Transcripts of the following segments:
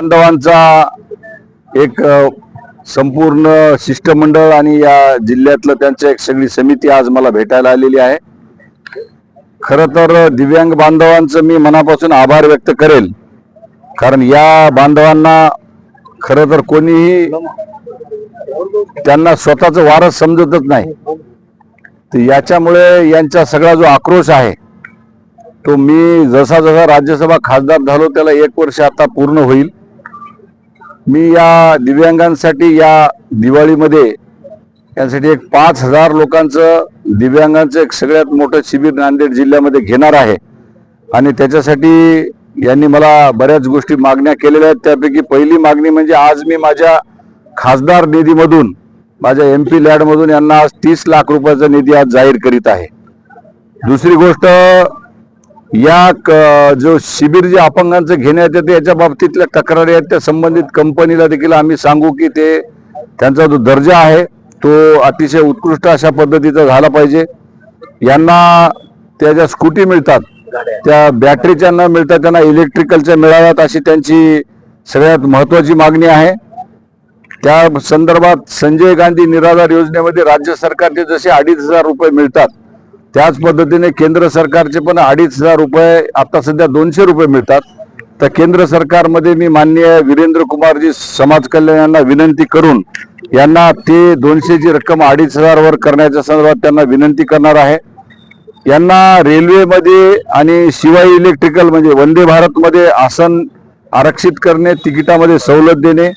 बांधवांचा एक संपूर्ण शिष्टमंडळ आणि या जिल्ह्यातलं त्यांची एक सगळी समिती आज मला भेटायला आलेली आहे. खर तर दिव्यांग बांधवांचं मी मनापासून आभार व्यक्त करेल. कारण या बांधवांना खर तर कोणीही त्यांना स्वतःच वारस समजतच नाही. तर याच्यामुळे यांचा सगळा जो आक्रोश आहे तो मी जसा जसा राज्यसभा खासदार झालो त्याला एक वर्ष आता पूर्ण होईल. मी या दिव्यांगांसाठी या दिवाळीमध्ये यासाठी एक पाच हजार लोकांचं दिव्यांगांचं एक सगळ्यात मोठं शिबिर नांदेड जिल्ह्यामध्ये घेणार आहे. आणि त्याच्यासाठी यांनी मला बऱ्याच गोष्टी मागण्या केलेल्या आहेत. त्यापैकी पहिली मागणी म्हणजे आज मी माझ्या खासदार निधीमधून माझ्या एम पी लॅडमधून यांना आज तीस लाख रुपयाचा निधी आज जाहीर करीत आहे. दुसरी गोष्ट या क- जो शिबिर जे अपंगांचं घेण्यात येते याच्या बाबतीतल्या तक्रारी आहेत. त्या संबंधित कंपनीला देखील आम्ही सांगू की ते त्यांचा जो दर्जा आहे तो अतिशय उत्कृष्ट अशा पद्धतीचा झाला पाहिजे. यांना त्या ज्या स्कूटी मिळतात त्या बॅटरीच्या न मिळता त्यांना इलेक्ट्रिकलच्या मिळाव्यात अशी त्यांची सगळ्यात महत्वाची मागणी आहे. त्या संदर्भात संजय गांधी निराधार योजनेमध्ये राज्य सरकारचे जसे अडीच हजार रुपये मिळतात त्याच पद्धतीने केंद्र सरकारचे पण अडीच हजार रुपये आता सध्या दोनशे रुपये मिळतात. तर केंद्र सरकारमध्ये मी माननीय वीरेंद्र कुमारजी समाज कल्याण यांना विनंती करून यांना ते दोनशेची रक्कम अडीच हजारवर करण्याच्या संदर्भात त्यांना विनंती करणार आहे. यांना रेल्वेमध्ये आणि शिवाय इलेक्ट्रिकल म्हणजे वंदे भारतमध्ये आसन आरक्षित करणे तिकिटामध्ये सवलत देणे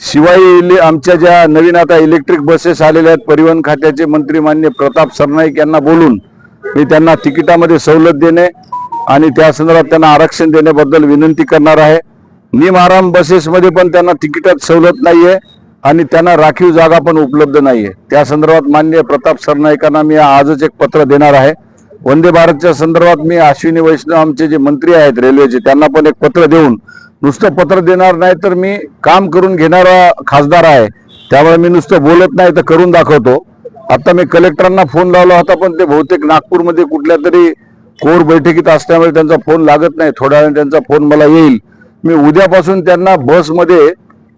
शिवाय इले- आमच्या ज्या नवीन आता इलेक्ट्रिक बसेस आलेल्या आहेत परिवहन खात्याचे मंत्री मान्य प्रताप सरनाईक यांना बोलून मी त्यांना तिकिटामध्ये सवलत देणे आणि त्या संदर्भात त्यांना आरक्षण देण्याबद्दल विनंती करणार आहे. निम बसेसमध्ये पण त्यांना तिकिटात सवलत नाहीये आणि त्यांना राखीव जागा पण उपलब्ध नाहीये. त्या संदर्भात मान्य प्रताप सरनाईकांना मी आजच एक पत्र देणार आहे. वंदे भारतच्या संदर्भात मी अश्विनी वैष्णव आमचे जे मंत्री आहेत रेल्वेचे त्यांना पण एक पत्र देऊन नुसतं पत्र देणार नाही तर मी काम करून घेणारा खासदार आहे. त्यामुळे मी नुसतं बोलत नाही तर करून दाखवतो. आता मी कलेक्टरांना फोन लावला होता पण ते बहुतेक नागपूरमध्ये कुठल्या तरी कोर बैठकीत असल्यामुळे त्यांचा फोन लागत नाही. थोड्या वेळाने त्यांचा फोन मला येईल. मी उद्यापासून त्यांना बसमध्ये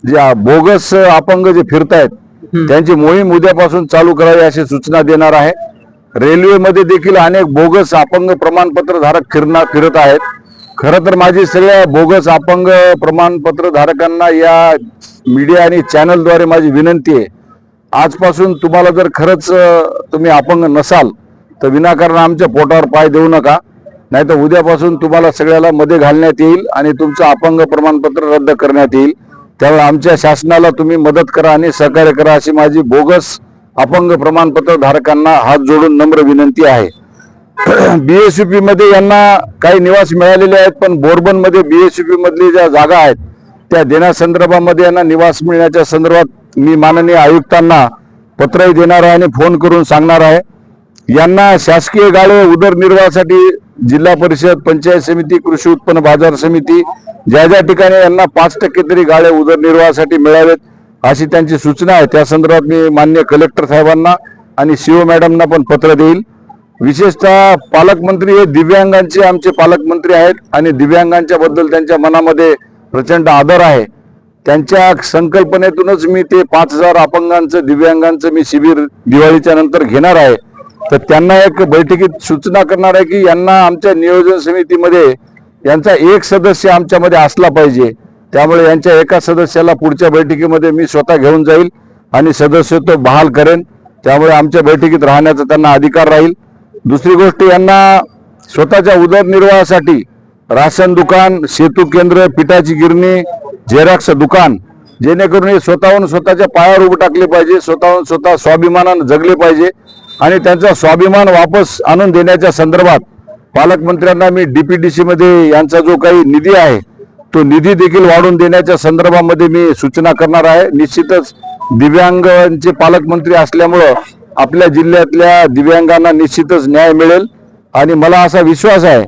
जे बोगस अपंग जे फिरतायत त्यांची मोहीम उद्यापासून चालू करावी अशी सूचना देणार आहे. रेल्वेमध्ये देखील अनेक बोगस अपंग प्रमाणपत्र धारक फिरणार फिरत आहेत. खरं तर माझी सगळ्या बोगस अपंग प्रमाणपत्र धारकांना या मीडिया आणि चॅनलद्वारे माझी विनंती आहे. आजपासून तुम्हाला जर खरंच तुम्ही अपंग नसाल तर विनाकारण आमच्या पोटावर पाय देऊ नका. नाही तर उद्यापासून तुम्हाला सगळ्याला मध्ये घालण्यात येईल आणि तुमचं अपंग प्रमाणपत्र रद्द करण्यात येईल. त्यामुळे आमच्या शासनाला तुम्ही मदत करा आणि सहकार्य करा अशी माझी बोगस अपंग प्रमाणपत्र धारकांना हात जोडून नम्र विनंती आहे. बीएसयूपी मध्ये यांना काही निवास मिळालेले आहेत पण बोरबनमध्ये बीएसयूपी मधली ज्या जागा आहेत त्या देण्यासंदर्भामध्ये यांना निवास मिळण्याच्या संदर्भात मी माननीय आयुक्तांना पत्रही देणार आहे आणि फोन करून सांगणार आहे. यांना शासकीय गाळे उदरनिर्वाहासाठी जिल्हा परिषद पंचायत समिती कृषी उत्पन्न बाजार समिती ज्या ज्या ठिकाणी यांना पाच टक्के तरी गाळे उदरनिर्वाहासाठी मिळावेत अशी त्यांची सूचना आहे. त्या संदर्भात मी मान्य कलेक्टर साहेबांना आणि सीओ मॅडमना पण पत्र देईल. विशेषतः पालकमंत्री हे दिव्यांगांचे आमचे पालकमंत्री आहेत आणि दिव्यांगांच्या बद्दल त्यांच्या मनामध्ये प्रचंड आदर आहे. त्यांच्या संकल्पनेतूनच मी ते पाच हजार अपंगांचं दिव्यांगांचं मी शिबिर दिवाळीच्या नंतर घेणार आहे. तर त्यांना एक बैठकीत सूचना करणार आहे की यांना आमच्या नियोजन समितीमध्ये यांचा एक सदस्य आमच्यामध्ये असला पाहिजे. त्यामुळे यांच्या एका सदस्याला पुढच्या बैठकीमध्ये मी स्वतः घेऊन जाईल आणि सदस्यत्व बहाल करेन. त्यामुळे आमच्या बैठकीत राहण्याचा त्यांना अधिकार राहील. दुसरी गोष्ट यांना स्वतःच्या उदरनिर्वाहासाठी राशन दुकान सेतू केंद्र पिठाची गिरणी झेरॉक्स दुकान जेणेकरून हे स्वतःहून स्वतःच्या पायावर उभं टाकले पाहिजे स्वतःहून स्वतः स्वाभिमानानं जगले पाहिजे आणि त्यांचा स्वाभिमान वापस आणून देण्याच्या संदर्भात पालकमंत्र्यांना मी डीपीडीसी सीमध्ये यांचा जो काही निधी आहे तो निधी देखील वाढवून देण्याच्या संदर्भामध्ये मी सूचना करणार आहे. निश्चितच दिव्यांगांचे पालकमंत्री असल्यामुळं आपल्या जिल्ह्यातल्या दिव्यांगांना निश्चितच न्याय मिळेल. आणि मला असा विश्वास आहे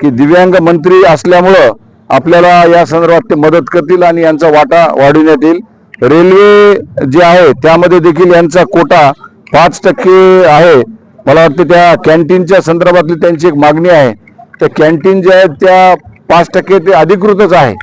की दिव्यांग मंत्री असल्यामुळं आपल्याला या संदर्भात ते मदत करतील आणि यांचा वाटा वाढविण्यात येईल. रेल्वे जे आहे त्यामध्ये देखील यांचा कोटा पाच टक्के आहे. मला वाटतं त्या कॅन्टीनच्या संदर्भातली त्यांची एक मागणी आहे. त्या कॅन्टीन ज्या आहेत त्या पाच टक्के ते अधिकृतच आहे.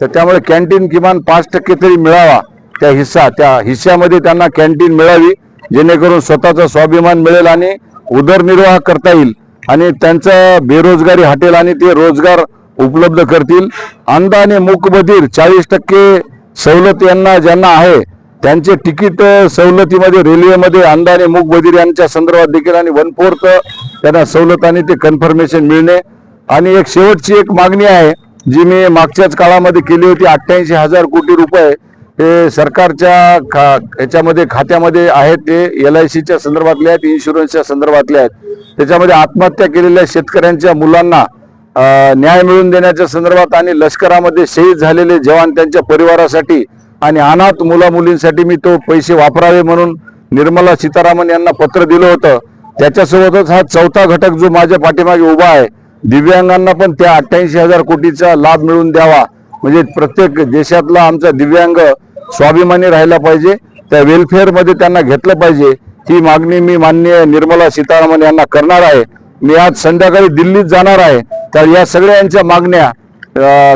तर त्यामुळे कॅन्टीन किमान पाच टक्के तरी मिळावा. त्या हिस्सा त्या हिस्स्यामध्ये त्यांना कॅन्टीन मिळावी. जेणेकरून स्वतःचा स्वाभिमान मिळेल आणि उदरनिर्वाह करता येईल आणि त्यांचा बेरोजगारी हटेल आणि ते रोजगार उपलब्ध करतील. अंध आणि मूकबधीर चाळीस टक्के सवलत यांना ज्यांना आहे त्यांचे तिकीट सवलतीमध्ये रेल्वेमध्ये अंध आणि मूकबधीर यांच्या संदर्भात देखील आणि वन फोर्थ त्यांना सवलत आणि ते कन्फर्मेशन मिळणे. आणि एक शेवटची एक मागणी आहे जी मी मागच्याच काळामध्ये केली होती अठ्ठ्याऐंशी हजार कोटी रुपये हे सरकारच्या खा याच्यामध्ये खात्यामध्ये आहेत ते एल आय सीच्या संदर्भातले आहेत इन्शुरन्सच्या संदर्भातले आहेत. त्याच्यामध्ये आत्महत्या केलेल्या शेतकऱ्यांच्या मुलांना न्याय मिळवून देण्याच्या संदर्भात आणि लष्करामध्ये शहीद झालेले जवान त्यांच्या परिवारासाठी आणि अनाथ मुलामुलींसाठी मी तो पैसे वापरावे म्हणून निर्मला सीतारामन यांना पत्र दिलं होतं. त्याच्यासोबतच हा चौथा घटक जो माझ्या पाठीमागे उभा आहे दिव्यांगांना पण त्या अठ्ठ्याऐंशी हजार कोटीचा लाभ मिळवून द्यावा. म्हणजे प्रत्येक देशातला आमचा दिव्यांग स्वाभिमानी राहिला पाहिजे त्या वेलफेअरमध्ये त्यांना घेतलं पाहिजे ही मागणी मी माननीय निर्मला सीतारामन यांना करणार आहे. मी आज संध्याकाळी दिल्लीत जाणार आहे. तर या सगळ्यांच्या मागण्या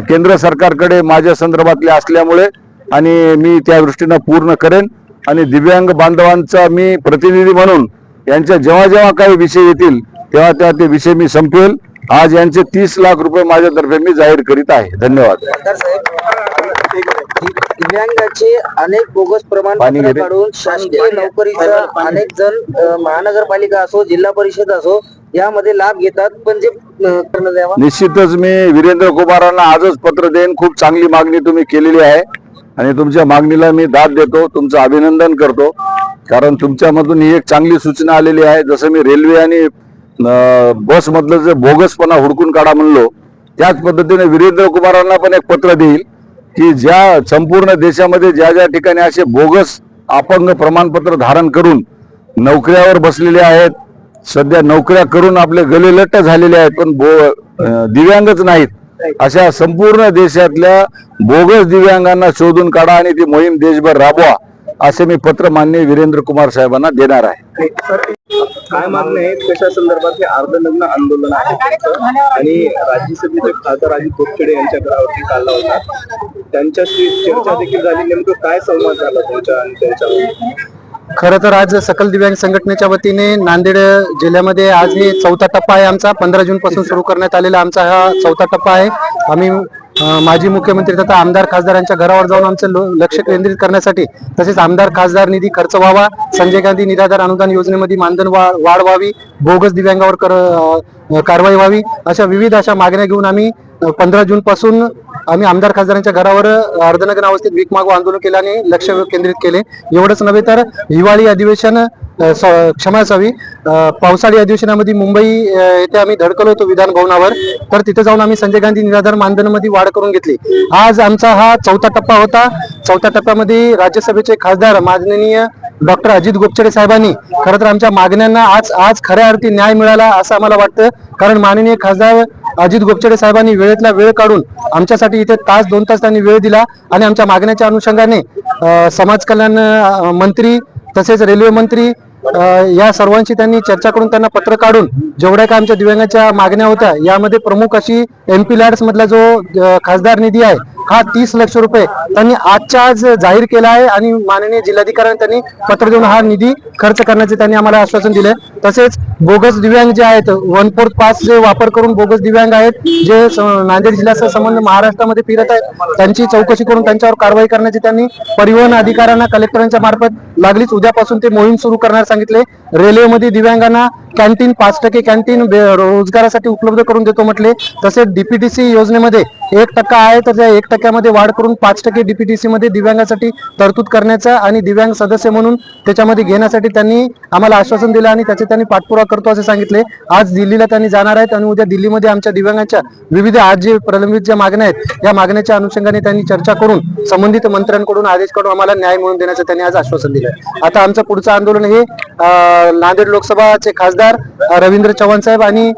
केंद्र सरकारकडे माझ्या संदर्भातल्या असल्यामुळे आणि मी त्या दृष्टीनं पूर्ण करेन. आणि दिव्यांग बांधवांचा मी प्रतिनिधी म्हणून यांच्या जेव्हा जेव्हा काही विषय येतील तेव्हा तेव्हा ते विषय मी संपवेल. आज यांचे तीस लाख रुपये माझ्यातर्फे मी जाहीर करीत आहे. धन्यवाद. दिव्यांगाचे अनेक बोगस पाणी प्रमाणपत्र. काढून शासकीय नोकरीचा अनेक जण महानगरपालिका असो जिल्हा परिषद असो यामध्ये लाभ घेतात. पण जे निश्चितच मी वीरेंद्र कुमारांना आजच पत्र देईन. खूप चांगली मागणी तुम्ही केलेली आहे. आणि तुमच्या मागणीला मी दाद देतो. तुमचं अभिनंदन करतो. कारण तुमच्यामधून ही एक चांगली सूचना आलेली आहे. जसं मी रेल्वे आणि बस मधलं जे बोगसपणा हुडकून काढा म्हणलो त्याच पद्धतीने वीरेंद्र कुमारांना पण एक पत्र देईल की ज्या संपूर्ण देशामध्ये ज्या ज्या ठिकाणी असे बोगस अपंग प्रमाणपत्र धारण करून नोकऱ्यावर बसलेले आहेत सध्या नोकऱ्या करून आपले गले लट्ट झालेले आहेत पण बो दिव्यांगच नाहीत अशा संपूर्ण देशातल्या बोगस दिव्यांगांना शोधून काढा आणि ती मोहीम देशभर राबवा. असे मी पत्र मान्य वीरेंद्र कुमार साहेबांना देणार आहे. काय मागणी आहे? कशा संदर्भात हे अर्धनग्न आंदोलन आहे? आणि राज्यसभेचे खासदार अजित कोपचडे यांच्या घरावरती काढला होता. त्यांच्याशी चर्चा देखील झाली. नेमकं काय संवाद झाला तुमच्या आणि त्यांच्या खरं तर आज सकल दिव्यांग संघटनेच्या वतीने नांदेड जिल्ह्यामध्ये आज हे चौथा टप्पा आहे आमचा. पंधरा जून पासून सुरू करण्यात आलेला आमचा हा चौथा टप्पा आहे. आम्ही माजी मुख्यमंत्री तथा आमदार खासदारांच्या घरावर जाऊन आमचं लक्ष केंद्रित करण्यासाठी तसेच आमदार खासदार निधी खर्च व्हावा संजय गांधी निराधार अनुदान योजनेमध्ये मानधन वा- वाढ व्हावी बोगस दिव्यांगावर कर कारवाई व्हावी अशा विविध अशा मागण्या घेऊन आम्ही पंधरा जून पासून आम्ही आमदार खासदारांच्या घरावर अर्धनग्न अवस्थेत भीक मागू आंदोलन केलं आणि लक्ष केंद्रित केले. एवढंच नव्हे तर हिवाळी अधिवेशन स- क्षमा असावी पावसाळी अधिवेशनामध्ये मुंबई येथे आम्ही धडकलो होतो विधान भवनावर. तर तिथे जाऊन आम्ही संजय गांधी निराधार मानधनमध्ये वाढ करून घेतली. आज आमचा हा चौथा टप्पा होता. चौथ्या टप्प्यामध्ये राज्यसभेचे खासदार माननीय डॉक्टर अजित गोपचडे साहेबांनी. खरं तर आमच्या मागण्यांना आज आज खऱ्या अर्थी न्याय मिळाला असं आम्हाला वाटतं. कारण माननीय खासदार अजित गोपचडे साहेबांनी वेळेतला वेळ काढून आमच्यासाठी इथे तास दोन तास त्यांनी वेळ दिला आणि आमच्या मागण्याच्या अनुषंगाने समाज कल्याण मंत्री तसेच रेल्वे मंत्री या सर्वांशी त्यांनी चर्चा करून त्यांना पत्र काढून जेवढ्या काय आमच्या दिव्यांगाच्या मागण्या होत्या यामध्ये प्रमुख अशी एमपी लॅड्स मधला जो खासदार निधी आहे हा तीस लक्ष रुपये त्यांनी आजच्या आज जाहीर केला आहे आणि माननीय जिल्हाधिकाऱ्यांनी त्यांनी पत्र देऊन हा निधी खर्च करण्याचे त्यांनी आम्हाला आश्वासन दिले तसेच बोगस दिव्यांग जे आहेत वन फोर्थ पास जे वापर करून बोगस दिव्यांग आहेत जे नांदेड जिल्ह्याचा संबंध महाराष्ट्रामध्ये फिरत आहेत त्यांची चौकशी करून त्यांच्यावर कारवाई करण्याची त्यांनी परिवहन अधिकाऱ्यांना कलेक्टरांच्या मार्फत लागलीच. उद्यापासून ते मोहीम सुरू करणार सांगितले. रेल्वेमध्ये दिव्यांगांना कॅन्टीन पाच टक्के कॅन्टीन रोजगारासाठी उपलब्ध करून देतो म्हटले. तसेच डीपीटीसी योजनेमध्ये एक टक्का आहे तर त्या एक टक्क्यामध्ये वाढ करून पाच टक्के डीपीटीसी मध्ये दिव्यांगासाठी तरतूद करण्याचा आणि दिव्यांग सदस्य म्हणून त्याच्यामध्ये घेण्यासाठी त्यांनी आम्हाला आश्वासन दिलं आणि त्याचे त्यांनी पाठपुरावा करतो असे सांगितले. आज दिल्लीला त्यांनी जाणार आहेत आणि उद्या दिल्लीमध्ये आमच्या दिव्यांगांच्या विविध आज जे प्रलंबित ज्या मागण्या आहेत या मागण्याच्या अनुषंगाने त्यांनी चर्चा करून संबंधित मंत्र्यांकडून आदेश काढून आम्हाला न्याय मिळवून देण्याचं त्यांनी आज आश्वासन दिलं. आता आमचं पुढचं आंदोलन हे नांदेड लोकसभाचे खासदार अं, रवींद्र चव्हाण साहेब आणि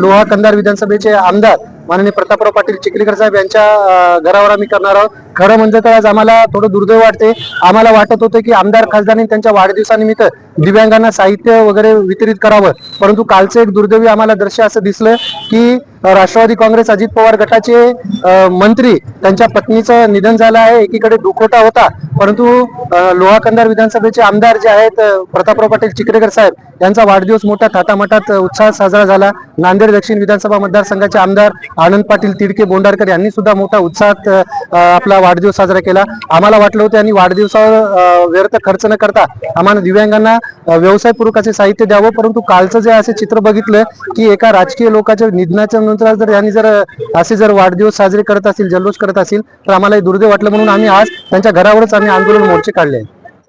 लोहा कंधार विधानसभेचे आमदार माननीय प्रतापराव पाटील चिखलीकर साहेब यांच्या घरावर आम्ही करणार आहोत. खरं म्हणजे तर आज आम्हाला थोडं दुर्दैव वाटते. आम्हाला वाटत होतं की आमदार खासदारांनी त्यांच्या वाढदिवसानिमित्त दिव्यांगांना साहित्य वगैरे वितरित करावं. परंतु कालचं एक दुर्दैवी आम्हाला दृश्य असं दिसलं की राष्ट्रवादी काँग्रेस अजित पवार गटाचे मंत्री त्यांच्या पत्नीचं निधन झालं आहे. एकीकडे दुखोटा होता. परंतु लोहाकंदार विधानसभेचे आमदार जे आहेत प्रतापराव पाटील चिकरेकर साहेब यांचा वाढदिवस मोठ्या थाटामाटात उत्साहात साजरा झाला. नांदेड दक्षिण विधानसभा मतदारसंघाचे आमदार आनंद पाटील तिडके बोंडारकर यांनी सुद्धा मोठ्या उत्साहात आपला वाढदिवस साजरा केला. आम्हाला वाटलं होतं आणि वाढदिवसावर व्यर्थ खर्च न करता आम्हाला दिव्यांगांना व्यवसाय व्यवसायपूर्वकाचे साहित्य द्यावं. परंतु कालचं जे असे चित्र बघितलं की एका राजकीय लोकांच्या निधनाच्या नंतर जर यांनी जर असे जर वाढदिवस साजरे करत असतील जल्लोष करत असतील तर आम्हाला हे दुर्दैव वाटलं. म्हणून आम्ही आज त्यांच्या घरावरच आम्ही आंदोलन मोर्चे काढले